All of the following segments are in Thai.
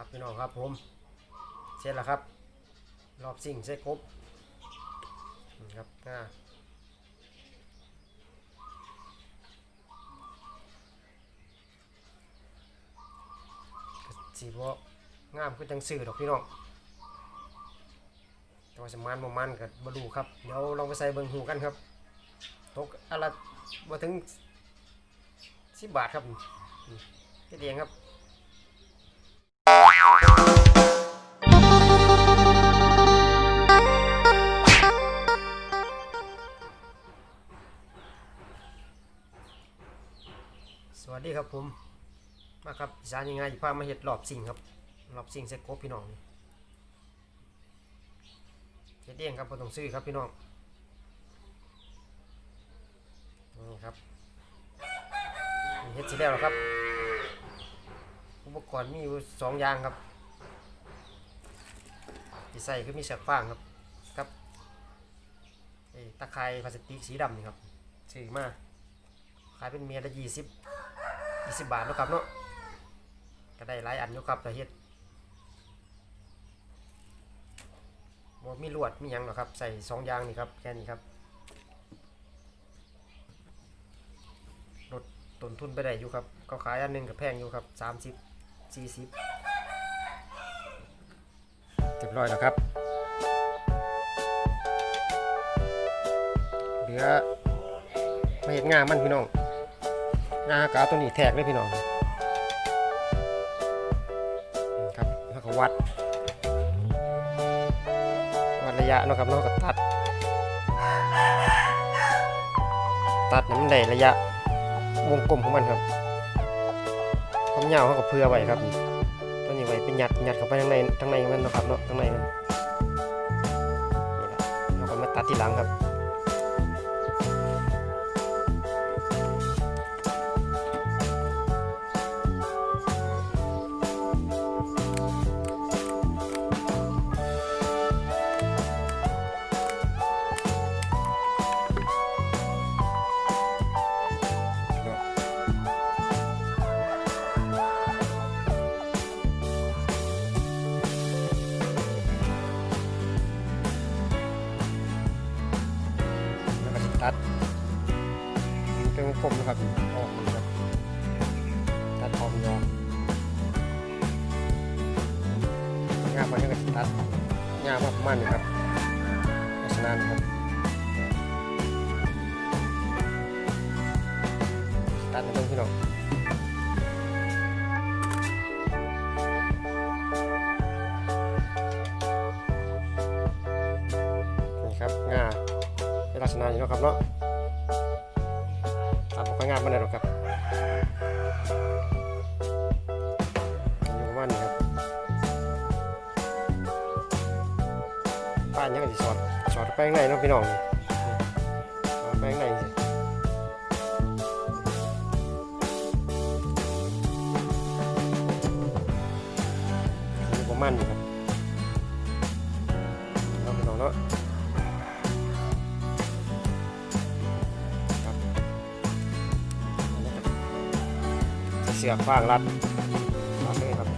ครับพี่น้องครับผมเสร็จแล้วครับ รอบสิ่งใส่ครบนะครับอ่าสีบ่งามคือจังสื่อดอกพี่น้องแต่ว่าสมานบ่มันกับ่ดูครับ เดี๋ยวลองไปใส่เบิ่งหูกันครับ ตกอนละบ่ถึง10บบาทครับนี่เดเองครับ วัสดีครับผมมาครับอีสานยังไงพามาเห็ดรอบสิ่งครับรอบสิ่งใส่กบพี่น้องเฮ็ดเองครับบ่ต้องซื้อครับพี่น้องนี่ครับเฮ็ดสิแล้วแล้วครับ อุปกรณ์มีอยู่สองอย่างครับที่ใส่คือมีเสือกฟางครับกับไอ้ตะไคร้พลาสติกสีดำนี่ครับซื้อมาขายเป็นเมียละยี่สิบ ยี่สิบบาทเนาะครับเนาะก็ได้หลายอันอยู่ครับแต่เฮ็ดบ่มีลวดมีหยังหรอกครับ ใส่สองย่างนี่ครับแค่นี้ครับลดต้นทุนไปได้อยู่ครับก็ขายอันหนึงก็แพงอยู่ครับสามสิบสี่สิบเรียบร้อยแล้วครับ เหลือมาเห็ดงามันพี่น้อง งากเอาตัวนี้แทกเลยพี่น้องครับแล้วก็วัด วัดระยะเนาะครับเนาะก็ตัด ตัดให้มันได้ระยะวงกลมของมันครับความยาวเขาก็เพื่อไว้ครับตัวนี้ไว้เป็นหยัดหยัดเข้าไปข้างในข้างในมันนะครับเนาะข้างในมันนี่แหละเราก็มาตัดทีหลังครับ เป็นวงกลมนะครับออกนี่ครับตัดออกยอมงามมากเลยก็จะตัดงามมากมาณนี้ครับลักษณะนี้ครับตัดให้เพิ่งพี่น้องนี่ครับงาลักษณะนี้นะครับเนาะ งามปานใดหรอกครับอยู่ประมาณนี้ครับป้านยังก็สิสอดสอดไปข้างในเนาะพี่น้องสอดไปข้างในประมาณนี้ครับเนาะพี่น้องเนาะ เสือกฟางรัดรัดเลยครับ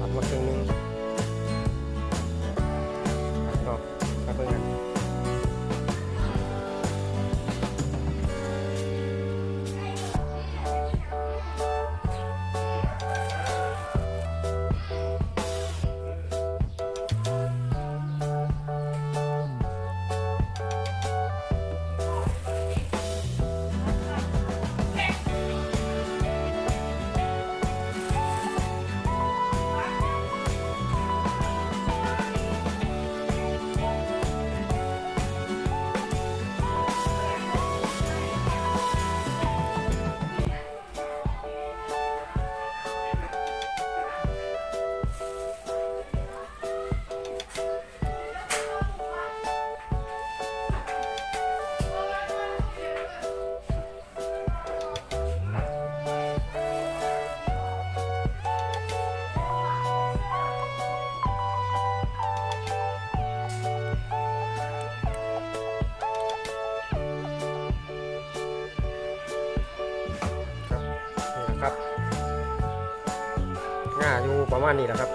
รัดมาครึ่งนึงรัดนอกรัดเบิ่งกัน อยู่ประมาณนี้แหละครับ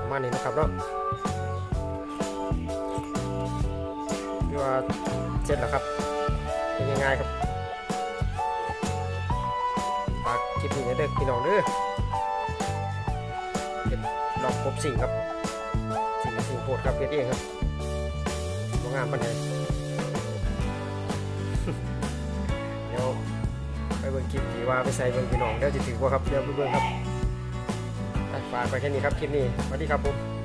ประมาณนี้นะครับเนาะคือว่าเสร็จแล้วครับเป็นยังไงครับฝากคลิปนี้ไว้เด้อพี่น้องเด้อเป็นลองพบสิ่งครับสิ่งสิ่งโคตรครับเพียเองครับงามปันไหน บิ่งคลิปดีว่าไปใส่เบิ่งพี่น้องเดี๋ยวจะถือว่าครับเดี๋ยวไปเบิ่งครับฝากไปแค่นี้ครับคลิปนี้สวัสดีครับผม